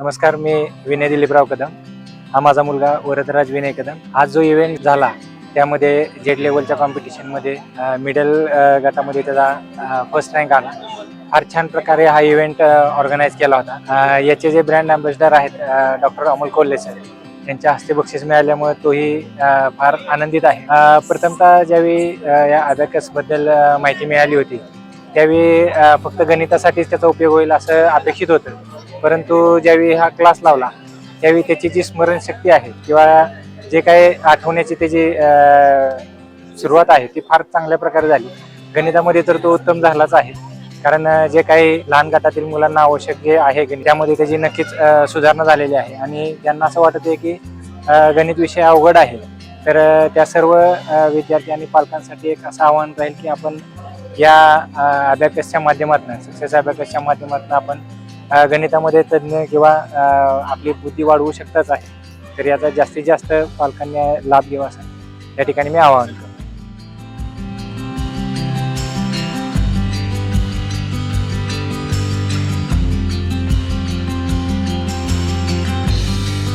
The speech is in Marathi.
नमस्कार मी विनय दिलीपराव कदम. हा माझा मुलगा वरदराज विनय कदम. आज जो इव्हेंट झाला त्यामध्ये जेड लेवलच्या कॉम्पिटिशनमध्ये मिडल गटामध्ये त्याचा फर्स्ट रँक आला. फार छान प्रकारे हा इव्हेंट ऑर्गनाईज केला होता. याचे जे ब्रँड अँबॅसिडर आहेत डॉक्टर अमोल कोल्हे सर त्यांच्या हस्ते बक्षीस मिळाल्यामुळे तोही फार आनंदित आहे. प्रथमतः ज्यावेळी या अबॅकसबद्दल माहिती मिळाली होती त्यावेळी फक्त गणितासाठीच त्याचा उपयोग होईल असं अपेक्षित होतं. परंतु ज्यावेळी हा क्लास लावला त्यावेळी त्याची जी स्मरणशक्ती आहे किंवा जे काही आठवण्याची त्याची सुरुवात आहे ती फार चांगल्या प्रकारे झाली. गणितामध्ये तर तो उत्तम झालाच आहे. कारण जे काही लहान गटातील मुलांना आवश्यक जे आहे गणित त्यामध्ये त्याची नक्कीच सुधारणा झालेली आहे. आणि त्यांना असं वाटत आहे की गणित विषय अवघड आहे. तर त्या सर्व विद्यार्थी आणि पालकांसाठी एक असं आव्हान राहील की आपण या अभ्यासच्या माध्यमातून सक्सेस अभ्याकसच्या माध्यमातून आपण गणितामध्ये तज्ज्ञ किंवा आपली बुद्धी वाढवू शकताच आहे. तर याचा जास्तीत जास्त पालकांनी लाभ घ्यावा असा. या ठिकाणी मी आवाहन करतो.